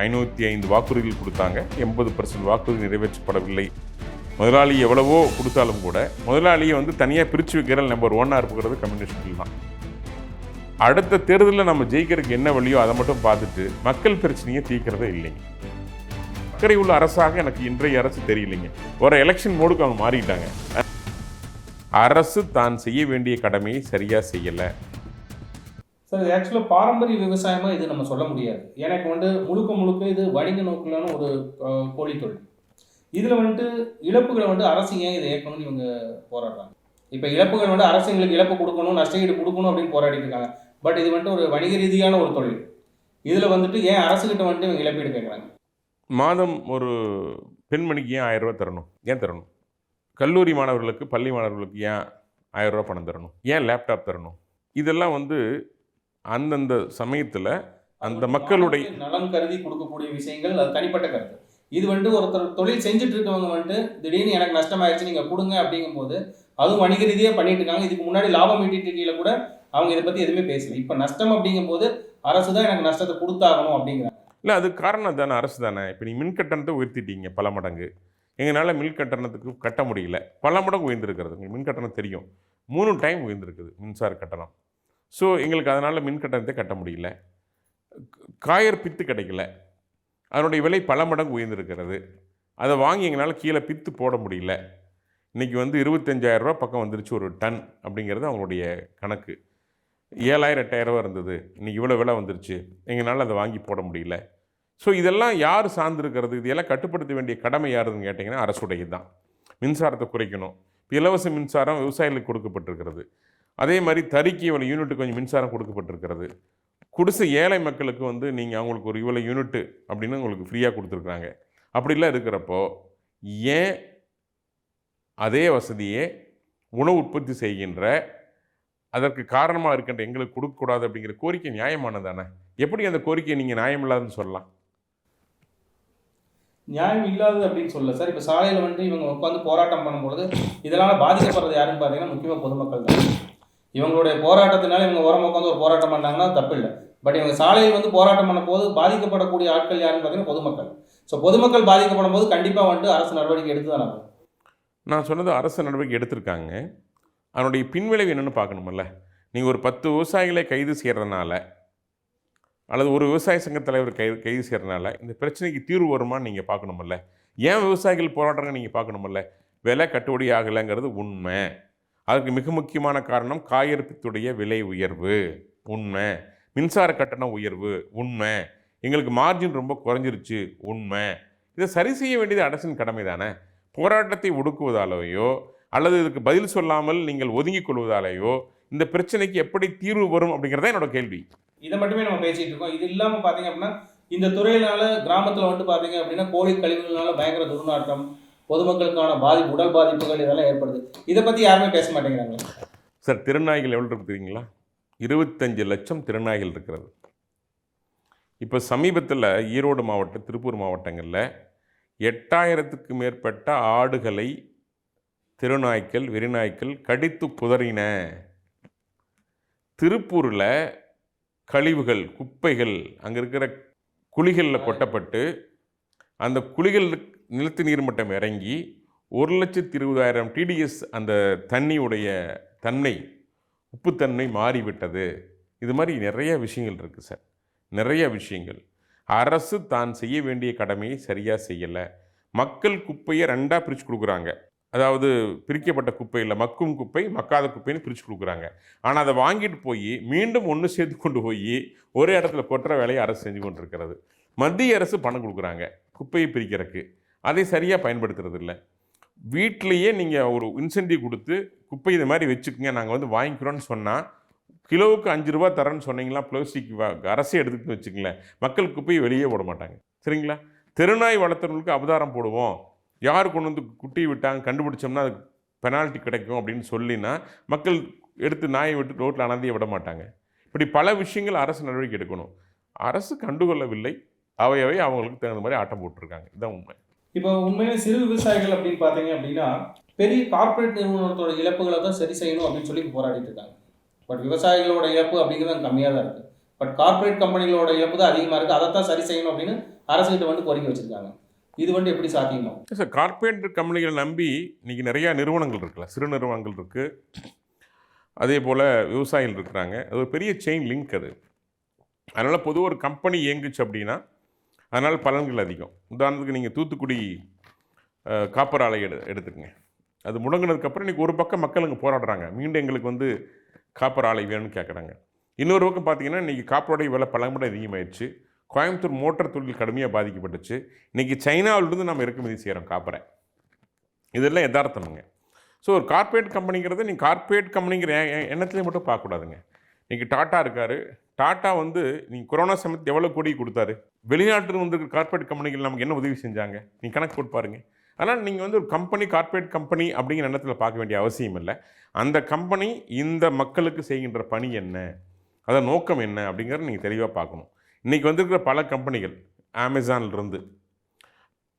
ஐநூற்றி ஐந்து வாக்குறுதிகள் கொடுத்தாங்க. எண்பது பர்சன்ட் வாக்குறுதி நிறைவேற்றப்படவில்லை. முதலாளி எவ்வளவோ கொடுத்தாலும் கூட முதலாளியை வந்து தனியாக பிரித்து வைக்கிற நம்பர் ஒன்னாக இருக்கிறது கம்யூனிஸ்ட் தான். அடுத்த தேர்தலில் நம்ம ஜெயிக்கிறதுக்கு என்ன வழியோ அதை மட்டும் பார்த்துட்டு மக்கள் பிரச்சனையை தீர்க்கிறதே இல்லைங்க அக்கறை உள்ள அரசாக எனக்கு இன்றைய அரசு தெரியலைங்க. ஒரு எலெக்ஷன் மோடுக்கு அவங்க மாறிட்டாங்க. அரசு தான் செய்ய வேண்டிய கடமையை சரியாக செய்யலை. சார் இது ஆக்சுவலாக பாரம்பரிய விவசாயமாக இது நம்ம சொல்ல முடியாது. எனக்கு வந்து முழுக்க முழுக்க இது வணிக நோக்கிலான ஒரு கோழித்தொழில். தொழில் இதில் வந்துட்டு இழப்புகளை வந்து அரசு ஏன் இதை ஏற்கணும்னு இவங்க போராடுறாங்க. இப்போ இழப்புகள் வந்து அரசு எங்களுக்கு இழப்பு கொடுக்கணும் நஷ்டஈடு கொடுக்கணும் அப்படின்னு போராடிட்டு இருக்காங்க. பட் இது வந்துட்டு ஒரு வணிக ரீதியான ஒரு தொழில். இதில் வந்துட்டு ஏன் அரசுகிட்ட வந்துட்டு இவங்க இழப்பீடு கேட்குறாங்க? மாதம் ஒரு பெண்மணிக்கு ஏன் ஆயிரம் ரூபா தரணும்? ஏன் தரணும்? கல்லூரி மாணவர்களுக்கு பள்ளி மாணவர்களுக்கு ஏன் ஆயிரம் ரூபா பணம் தரணும்? ஏன் லேப்டாப் தரணும்? இதெல்லாம் வந்து அந்தந்த சமயத்தில் அந்த மக்களுடைய நலன் கருதி கொடுக்கக்கூடிய விஷயங்கள் அது தனிப்பட்ட கருத்து. இது வந்துட்டு ஒருத்தர் தொழில் செஞ்சுட்டு இருக்கவங்க வந்துட்டு திடீர்னு எனக்கு நஷ்டமாயிருச்சு நீங்கள் கொடுங்க அப்படிங்கும்போது அதுவும் வணிக ரீதியாக பண்ணிட்டு இருக்காங்க. இதுக்கு முன்னாடி லாபம் ஈட்டிட்டு கூட அவங்க இதை பற்றி எதுவுமே பேசல. இப்போ நஷ்டம் அப்படிங்கும்போது அரசு தான் எனக்கு நஷ்டத்தை கொடுத்தாகணும் அப்படிங்கிறாங்க இல்லை அது காரணம் தானே அரசு தானே. இப்போ நீ மின் கட்டணத்தை உயர்த்திட்டீங்க பல மடங்கு. எங்களால் மின் கட்டணத்துக்கு கட்ட முடியல. பல மடங்கு உயர்ந்திருக்கிறது. உங்களுக்கு மின் கட்டணம் தெரியும். மூணு டைம் உயர்ந்திருக்குது மின்சார கட்டணம். ஸோ எங்களுக்கு அதனால் மின் கட்டணத்தை கட்ட முடியல. காயர் பித்து கிடைக்கல. அதனுடைய விலை பல மடங்கு உயர்ந்திருக்கிறது. அதை வாங்கி எங்களால் கீழே பித்து போட முடியல. இன்றைக்கி வந்து இருபத்தஞ்சாயிரரூபா பக்கம் வந்துருச்சு ஒரு டன் அப்படிங்கிறது அவங்களுடைய கணக்கு. ஏழாயிரம் எட்டாயிரரூபா இருந்தது. இன்றைக்கி இவ்வளோ விலை வந்துருச்சு. எங்களால் அதை வாங்கி போட முடியல. ஸோ இதெல்லாம் யார் சார்ந்திருக்கிறது? இதெல்லாம் கட்டுப்படுத்த வேண்டிய கடமை யாருன்னு கேட்டிங்கன்னா அரசுடையது தான் மின்சாரத்தை குறைக்கணும். இப்போ இலவச மின்சாரம் விவசாயிகளுக்கு கொடுக்கப்பட்டிருக்கிறது. அதே மாதிரி தறிக்கு இவ்வளோ யூனிட்டு கொஞ்சம் மின்சாரம் கொடுக்கப்பட்டிருக்கிறது. குடிசை ஏழை மக்களுக்கு வந்து நீங்கள் அவங்களுக்கு ஒரு இவ்வளோ யூனிட்டு அப்படின்னு உங்களுக்கு ஃப்ரீயாக கொடுத்துருக்குறாங்க. அப்படிலாம் இருக்கிறப்போ ஏன் அதே வசதியே உணவு உற்பத்தி செய்கின்ற அதற்கு காரணமாக இருக்கின்ற எங்களுக்கு கொடுக்கக்கூடாது அப்படிங்கிற கோரிக்கை நியாயமானதானே? எப்படி அந்த கோரிக்கையை நீங்கள் நியாயம் இல்லாதுன்னு சொல்லலாம்? நியாயம் இல்லாதது அப்படின்னு சொல்லல சார். இப்போ சாலையில் வந்து இவங்க உட்காந்து போராட்டம் பண்ணும்பொழுது இதனால் பாதிக்கப்படுறது யாருன்னு பார்த்தீங்கன்னா முக்கியமாக பொதுமக்கள் தான் இவங்களுடைய போராட்டத்தினால இவங்க உரம் உட்காந்து ஒரு போராட்டம் பண்ணாங்கன்னா தப்பு இல்லை பட் இவங்க சாலையில் வந்து போராட்டம் பண்ணும்போது பாதிக்கப்படக்கூடிய ஆட்கள் யாருன்னு பார்த்தீங்கன்னா பொதுமக்கள். ஸோ பொதுமக்கள் பாதிக்கப்படும் போது கண்டிப்பாக வந்துட்டு அரசு நடவடிக்கை எடுத்து தான் ஆகும் நான் சொன்னது அரசு நடவடிக்கை எடுத்திருக்காங்க. அதனுடைய பின்விளைவு என்னென்னு பார்க்கணுமில்ல. நீங்கள் ஒரு பத்து விவசாயிகளை கைது செய்கிறதுனால அல்லது ஒரு விவசாய சங்க தலைவர் கை கைது செய்கிறதுனால இந்த பிரச்சனைக்கு தீர்வு வருமான்னு நீங்கள் பார்க்கணுமில்ல. ஏன் விவசாயிகள் போராட்டங்க நீங்கள் பார்க்கணுமில்ல. விலை கட்டுப்படி ஆகலைங்கிறது உண்மை. அதற்கு மிக முக்கியமான காரணம் காயற்பித்துடைய விலை உயர்வு. உண்மை. மின்சார கட்டண உயர்வு. உண்மை. எங்களுக்கு மார்ஜின் ரொம்ப குறைஞ்சிருச்சு. உண்மை. இதை சரி செய்ய வேண்டியது அரசின் கடமை தானே? போராட்டத்தை ஒடுக்குவதாலேயோ அல்லது இதுக்கு பதில் சொல்லாமல் நீங்கள் ஒதுங்கிக் கொள்வதாலேயோ இந்த பிரச்சனைக்கு எப்படி தீர்வு வரும் அப்படிங்கிறத என்னோட கேள்வி. இதை மட்டுமே நம்ம பேசிகிட்டு இருக்கோம். இது இல்லாமல் பார்த்தீங்க அப்படின்னா இந்த துறையினால கிராமத்தில் வந்து பார்த்தீங்க அப்படின்னா கோழி கழிவுகளால் பயங்கர துர்நாற்றம் பொதுமக்களுக்கான பாதிப்பு உடல் பாதிப்புகள் இதெல்லாம் ஏற்படுது. இதை பற்றி யாருமே பேச மாட்டேங்கிறாங்க. சார் திருநாய்கள் எவ்வளோ இருக்கு தெரியுங்களா? இருபத்தஞ்சு லட்சம் திருநாய்கள் இருக்கிறது. இப்போ சமீபத்தில் ஈரோடு மாவட்டம் திருப்பூர் மாவட்டங்களில் எட்டாயிரத்துக்கு மேற்பட்ட ஆடுகளை திருநாய்க்கள் வெறிநாய்க்கள் கடித்து புதறின திருப்பூரில் கழிவுகள் குப்பைகள் அங்கே இருக்கிற குழிகளில் கொட்டப்பட்டு அந்த குழிகள் நிலத்து நீர்மட்டம் இறங்கி ஒரு லட்சத்தி இருபதாயிரம் டிடிஎஸ் அந்த தண்ணியுடைய தன்மை உப்புத்தன்மை மாறிவிட்டது. இது மாதிரி நிறைய விஷயங்கள் இருக்குது சார். நிறைய விஷயங்கள். அரசு தான் செய்ய வேண்டிய கடமையை சரியாக செய்யலை. மக்கள் குப்பையை ரெண்டாக பிரித்து கொடுக்குறாங்க. அதாவது பிரிக்கப்பட்ட குப்பையில் மக்கும் குப்பை மக்காத குப்பைன்னு பிரித்து கொடுக்குறாங்க. ஆனால் அதை வாங்கிட்டு போய் மீண்டும் ஒன்று சேர்த்து கொண்டு போய் ஒரே இடத்துல கொட்டுற வேலையை அரசு செஞ்சு கொண்டு இருக்கிறது மத்திய அரசு பணம் கொடுக்குறாங்க குப்பையை பிரிக்கிறதுக்கு. அதை சரியாக பயன்படுத்துறது இல்லை வீட்லேயே நீங்கள் ஒரு இன்சென்டிவ் கொடுத்து குப்பை இது மாதிரி வச்சுக்கோங்க நாங்கள் வந்து வாங்கிக்கிறோன்னு சொன்னால் கிலோவுக்கு அஞ்சு ரூபா தரேன்னு சொன்னீங்களா பிளாஸ்டிக் அரசே எடுத்துக்கிட்டு வச்சுக்கங்களேன். மக்கள் குப்பையை வெளியே போட மாட்டாங்க. சரிங்களா? தெருநாய் வளர்த்துறவங்களுக்கு அவதாரம் போடுவோம். யார் கொண்டு வந்து குட்டி விட்டாங்க கண்டுபிடிச்சோம்னா அது பெனால்ட்டி கிடைக்கும் அப்படின்னு சொல்லினா மக்கள் எடுத்து நாயை விட்டு ரோட்டில் அனந்தியை விட மாட்டாங்க. இப்படி பல விஷயங்கள் அரசு நடவடிக்கை எடுக்கணும். அரசு கண்டுகொள்ளவில்லை. அவையவை அவங்களுக்கு தகுந்த மாதிரி ஆட்டம் போட்டிருக்காங்க. இதுதான் உண்மை. இப்போ உண்மையிலே சிறு விவசாயிகள் அப்படின்னு பார்த்தீங்க அப்படின்னா பெரிய கார்ப்பரேட் நிறுவனத்தோட இழப்புகளை தான் சரி செய்யணும் அப்படின்னு சொல்லி போராடிட்டு இருக்காங்க. பட் விவசாயிகளோட இழப்பு அப்படிங்கிறது கம்மியாக தான் இருக்குது பட் கார்ப்பரேட் கம்பெனிகளோட இழப்பு தான் அதிகமாக இருக்குது அதை தான் சரி செய்யணும் அப்படின்னு அரசுகிட்ட வந்து கோரிக்கை வச்சிருக்காங்க. இது வந்து எப்படி சாத்தியமோ? சார் கார்ப்பரேட் கம்பெனிகளை நம்பி இன்றைக்கி நிறையா நிறுவனங்கள் இருக்குல்ல சிறு நிறுவனங்கள் இருக்குது அதே போல் விவசாயிகள் இருக்கிறாங்க. அது ஒரு பெரிய செயின் லிங்க் அது. அதனால் பொதுவாக ஒரு கம்பெனி இயங்குச்சு அப்படின்னா அதனால் பலன்கள் அதிகம். உதாரணத்துக்கு நீங்கள் தூத்துக்குடி காப்பர் ஆலை எடு எடுத்துக்கங்க. அது முடங்கினதுக்கப்புறம் இன்றைக்கி ஒரு பக்கம் மக்கள் அங்கே போராடுறாங்க. மீண்டும் எங்களுக்கு வந்து காப்பர் ஆலை வேணும்னு கேட்குறாங்க இன்னொரு பக்கம் பார்த்தீங்கன்னா இன்றைக்கி காப்பருடைய விலை பல மடங்கு அதிகமாயிடுச்சு கோயம்புத்தூர் மோட்டார் தொழில் கடுமையாக பாதிக்கப்பட்டுச்சு. இன்றைக்கி சைனாவிலிருந்து நம்ம இறக்குமதி செய்கிறோம் காப்பரை. இதெல்லாம் யதார்த்தமுங்க. ஸோ ஒரு கார்ப்பரேட் கம்பெனிங்கிறத நீங்கள் கார்ப்பரேட் கம்பெனிங்கிற எ- எண்ணத்துலேயே மட்டும் பார்க்கக்கூடாதுங்க. இன்றைக்கி டாட்டா இருக்கார். டாட்டா வந்து நீங்கள் கொரோனா சமயத்து எவ்வளோ கோடி கொடுத்தாரு? வெளிநாட்டில் வந்து கார்ப்பரேட் கம்பெனிகள் நமக்கு என்ன உதவி செஞ்சாங்க? நீங்கள் கணக்கு போட்டு பாருங்கள் ஆனால் நீங்கள் வந்து ஒரு கம்பெனி கார்ப்பரேட் கம்பெனி அப்படிங்கிற எண்ணத்தில் பார்க்க வேண்டிய அவசியம் இல்லை. அந்த கம்பெனி இந்த மக்களுக்கு செய்கின்ற பணி என்ன? அதன் நோக்கம் என்ன? அப்படிங்கிறத நீங்கள் தெளிவாக பார்க்கணும். இன்றைக்கி வந்திருக்கிற பல கம்பெனிகள் அமேசான்லேருந்து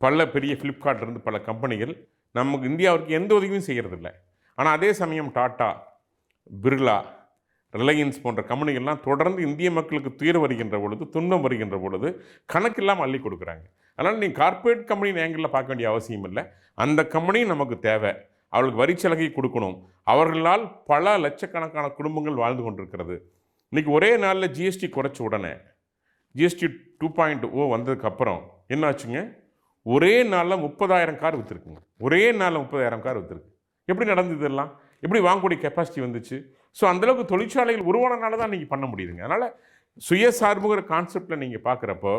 பல பெரிய ஃப்ளிப்கார்ட்லேருந்து பல கம்பெனிகள் நமக்கு இந்தியாவிற்கு எந்த உதவியும் செய்கிறதில்ல ஆனால் அதே சமயம் டாட்டா பிர்லா ரிலையன்ஸ் போன்ற கம்பெனிகள்லாம் தொடர்ந்து இந்திய மக்களுக்கு துயர் வருகின்ற பொழுது துன்பம் வருகின்ற பொழுது கணக்கில்லாமல் அள்ளி கொடுக்குறாங்க. அதனால் நீங்கள் கார்ப்பரேட் கம்பெனி ஏங்கிளில் பார்க்க வேண்டிய அவசியம் இல்லை. அந்த கம்பெனி நமக்கு தேவை. அவளுக்கு வரிச்சலுகை கொடுக்கணும். அவர்களால் பல லட்சக்கணக்கான குடும்பங்கள் வாழ்ந்து கொண்டிருக்கிறது. இன்றைக்கி ஒரே நாளில் ஜிஎஸ்டி குறைச்ச உடனே ஜிஎஸ்டி டூ பாயிண்ட் ஓ வந்ததுக்கப்புறம் என்னாச்சுங்க? ஒரே நாளில் முப்பதாயிரம் கார் விற்றுருக்குங்க ஒரே நாளில் முப்பதாயிரம் கார் விற்றுருக்கு எப்படி நடந்தது இதெல்லாம்? எப்படி வாங்கக்கூடிய கெப்பாசிட்டி வந்துச்சு. ஸோ அந்தளவுக்கு தொழிற்சாலைகள் உருவானனால தான் நீங்கள் பண்ண முடியுதுங்க. அதனால் சுயசார்புங்கிற கான்செப்டில் நீங்கள் பார்க்குறப்போ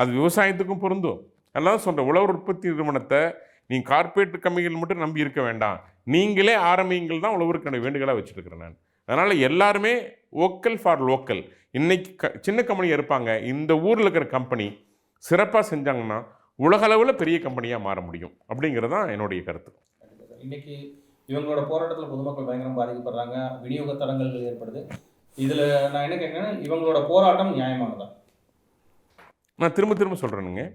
அது விவசாயத்துக்கும் பொருந்தும். அதெல்லாம் சொல்கிற உழவர் உற்பத்தி நிறுவனத்தை நீங்கள் கார்ப்பரேட் கம்பெனிகள் மட்டும் நம்பி இருக்க வேண்டாம். நீங்களே ஆரம்பிங்கள் தான் உழவருக்கான வேண்டுகளாக வச்சுருக்கிறேன் நான். அதனால் எல்லாருமே ஓக்கல் ஃபார் லோக்கல் இன்றைக்கி க சின்ன கம்பெனி இருப்பாங்க. இந்த ஊரில் இருக்கிற கம்பெனி சிறப்பாக செஞ்சாங்கன்னா உலகளவில் பெரிய கம்பெனியாக மாற முடியும். அப்படிங்கிறது தான் என்னுடைய கருத்து. இன்றைக்கி இவங்களோட போராட்டத்தில் பொதுமக்கள் பயங்கரம் பாதிக்கப்படுறாங்க. விநியோக தடங்கல்கள் ஏற்படுது. இதில் நான் என்ன கேட்குறேன்னா இவங்களோட போராட்டம் நியாயமானதா? நான் திரும்ப திரும்ப சொல்கிறேனுங்க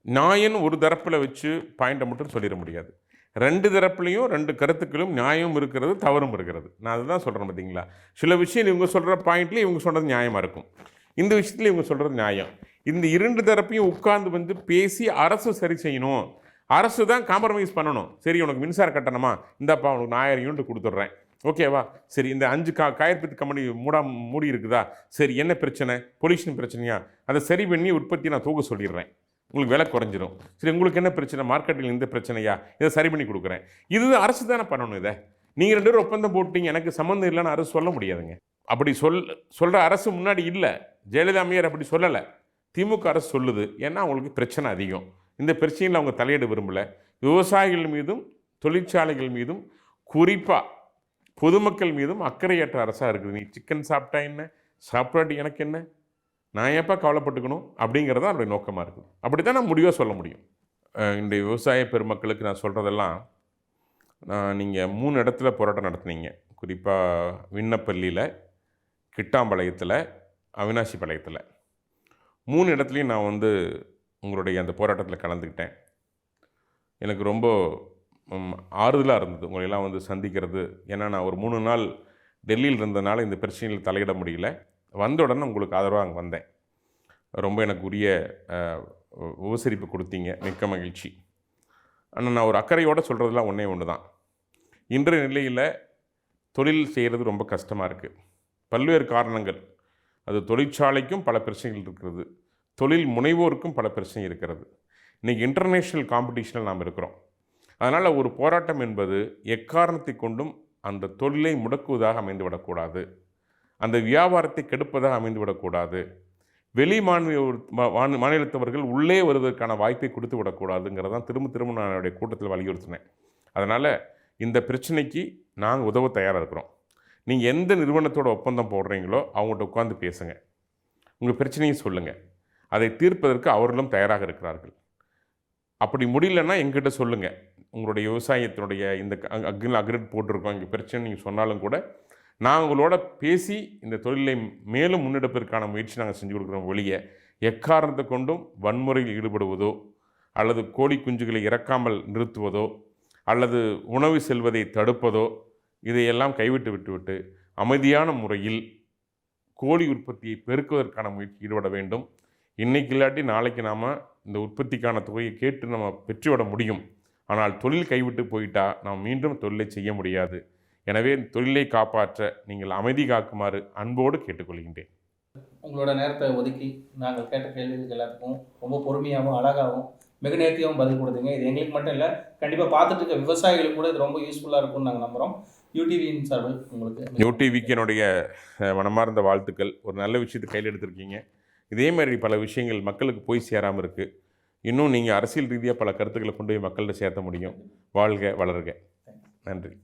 நியாயம் ஒரு தரப்பில் வச்சு பாயிண்ட்டை மட்டும் சொல்லிட முடியாது. ரெண்டு தரப்புலையும் ரெண்டு கருத்துக்களும் நியாயம் இருக்கிறது தவறும் இருக்கிறது. நான் அதுதான் சொல்கிறேன் பார்த்தீங்களா சில விஷயம் இவங்க சொல்கிற பாயிண்ட்லேயே இவங்க சொல்கிறது நியாயமாக இருக்கும். இந்த விஷயத்தில் இவங்க சொல்கிறது நியாயம். இந்த இரண்டு தரப்பையும் உட்கார்ந்து வந்து பேசி அரசு சரி செய்யணும். அரசு தான் காம்ப்ரமைஸ் பண்ணணும். சரி உனக்கு மின்சார கட்டணமா? இந்தாப்பா உனக்கு நான் ஆயிரம் யூனிட் கொடுத்துட்றேன். ஓகேவா சரி இந்த அஞ்சு கா காயற்பத்து கம்பெனி மூடா மூடி இருக்குதா? சரி என்ன பிரச்சனை? பொல்யூஷன் பிரச்சனையா? அதை சரி பண்ணி உற்பத்தி நான் தூக்க சொல்லிடுறேன். உங்களுக்கு விலை குறைஞ்சிரும். சரி உங்களுக்கு என்ன பிரச்சனை? மார்க்கெட்டில் இந்த பிரச்சனையா? இதை சரி பண்ணி கொடுக்குறேன். இது அரசு தானே பண்ணணும் இதை? நீங்கள் ரெண்டு பேரும் ஒப்பந்தம் போட்டீங்க எனக்கு சம்மந்தம் இல்லைன்னு அரசு சொல்ல முடியாதுங்க. அப்படி சொல் சொல்கிற அரசு முன்னாடி இல்லை. ஜெயலலிதா அம்மையார் அப்படி சொல்லலை. திமுக அரசு சொல்லுது. ஏன்னா அவங்களுக்கு பிரச்சனை அதிகம். இந்த பிரச்சனையில் அவங்க தலையிட விரும்பலை. விவசாயிகள் மீதும் தொழிற்சாலைகள் மீதும் குறிப்பாக பொதுமக்கள் மீதும் அக்கறையற்ற அரசாக இருக்குது. நீ சிக்கன் சாப்பிட்டா என்ன? சாப்பிடாட்டி எனக்கு என்ன? நான் ஏப்பா கவலைப்பட்டுக்கணும்? அப்படிங்கிறது தான் என்னுடைய நோக்கமாக இருக்குது. அப்படி தான் நான் முடிவாக சொல்ல முடியும். இந்த விவசாய பெருமக்களுக்கு நான் சொல்கிறதெல்லாம் நான் நீங்கள் மூணு இடத்துல போராட்டம் நடத்துனீங்க. குறிப்பாக விண்ணப்பள்ளியில் கிட்டாம்பாளையத்தில் அவினாசி பாளையத்தில் மூணு இடத்துலையும் நான் வந்து உங்களுடைய அந்த போராட்டத்தில் கலந்துக்கிட்டேன். எனக்கு ரொம்ப ஆறுதலாக இருந்தது உங்களையெல்லாம் வந்து சந்திக்கிறது. ஏன்னா நான் ஒரு மூணு நாள் டெல்லியில் இருந்ததுனால இந்த பிரச்சனையில் தலையிட முடியல. வந்த உடனே உங்களுக்கு ஆதரவாக அங்கே வந்தேன். ரொம்ப எனக்கு உரிய உபசரிப்பு கொடுத்தீங்க. மிக்க மகிழ்ச்சி. ஆனால் நான் ஒரு அக்கறையோடு சொல்கிறதுலாம் ஒன்றே ஒன்று தான் இன்றைய நிலையில் தொழில் செய்கிறது ரொம்ப கஷ்டமாக இருக்குது பல்வேறு காரணங்கள். அது தொழிற்சாலைக்கும் பல பிரச்சனைகள் இருக்கிறது. தொழில் முனைவோருக்கும் பல பிரச்சனை இருக்கிறது. இன்றைக்கி இன்டர்நேஷ்னல் காம்படிஷனில் நாம் இருக்கிறோம். அதனால் ஒரு போராட்டம் என்பது எக்காரணத்தை கொண்டும் அந்த தொழிலை முடக்குவதாக அமைந்துவிடக்கூடாது. அந்த வியாபாரத்தை கெடுப்பதாக அமைந்துவிடக்கூடாது. வெளி மாநில மாநிலத்தவர்கள் உள்ளே வருவதற்கான வாய்ப்பை கொடுத்து விடக்கூடாதுங்கிறதான் திரும்ப திரும்ப நான் என்னுடைய கூட்டத்தில் வலியுறுத்தினேன். அதனால் இந்த பிரச்சனைக்கு நாங்கள் உதவ தயாராக இருக்கிறோம். நீங்கள் எந்த நிறுவனத்தோட ஒப்பந்தம் போடுறீங்களோ அவங்கள்ட்ட உட்காந்து பேசுங்க. உங்கள் பிரச்சனையை சொல்லுங்கள் அதை தீர்ப்பதற்கு அவர்களும் தயாராக இருக்கிறார்கள். அப்படி முடியலன்னா எங்கிட்ட சொல்லுங்கள் உங்களுடைய விவசாயத்தினுடைய இந்த அக்ரில் அக்ரிட் போட்டிருக்கோம். இங்கே பிரச்சனை நீங்கள் சொன்னாலும் கூட நான் உங்களோட பேசி இந்த தொழிலை மேலும் முன்னெடுப்பதற்கான முயற்சி நாங்கள் செஞ்சு கொடுக்குறோம் வெளியே எக்காரணத்தை கொண்டும் வன்முறையில் ஈடுபடுவதோ அல்லது கோழி குஞ்சுகளை இறக்காமல் நிறுத்துவதோ அல்லது உணவு செல்வதை தடுப்பதோ இதையெல்லாம் கைவிட்டு விட்டுவிட்டு அமைதியான முறையில் கோழி உற்பத்தியை பெருக்குவதற்கான முயற்சி ஈடுபட வேண்டும். இன்னைக்கு இல்லாட்டி நாளைக்கு நாம் இந்த உற்பத்திக்கான தொகையை கேட்டு நம்ம பெற்றுவிட முடியும். ஆனால் தொழில் கைவிட்டு போயிட்டா நாம் மீண்டும் தொழிலை செய்ய முடியாது. எனவே தொழிலை காப்பாற்ற நீங்கள் அமைதி காக்குமாறு அன்போடு கேட்டுக்கொள்கின்றேன். உங்களோட நேரத்தை ஒதுக்கி நாங்கள் கேட்ட கேள்விகளுக்கு எல்லாத்துக்கும் ரொம்ப பொறுமையாகவும் அழகாகவும் மிக நேர்த்தியாகவும் பதில் கொடுத்தீங்க. இது எங்களுக்கு மட்டும் இல்லை கண்டிப்பாக பார்த்துட்டு இருக்க விவசாயிகளுக்கு கூட இது ரொம்ப யூஸ்ஃபுல்லாக இருக்கும்னு நாங்கள் நம்புகிறோம் யூடிவியின் சார்பில் உங்களுக்கு யூடிவிக்கு என்னுடைய மனமார்ந்த வாழ்த்துக்கள். ஒரு நல்ல விஷயத்தை கையில் எடுத்திருக்கீங்க. இதே மாதிரி பல விஷயங்கள் மக்களுக்கு போய் சேராமல் இருக்குது இன்னும் நீங்கள் அரசியல் ரீதியாக பல கருத்துக்களை கொண்டு போய் மக்கள்கிட்ட சேர்த்த முடியும். வாழ்க வளர்க. நன்றி.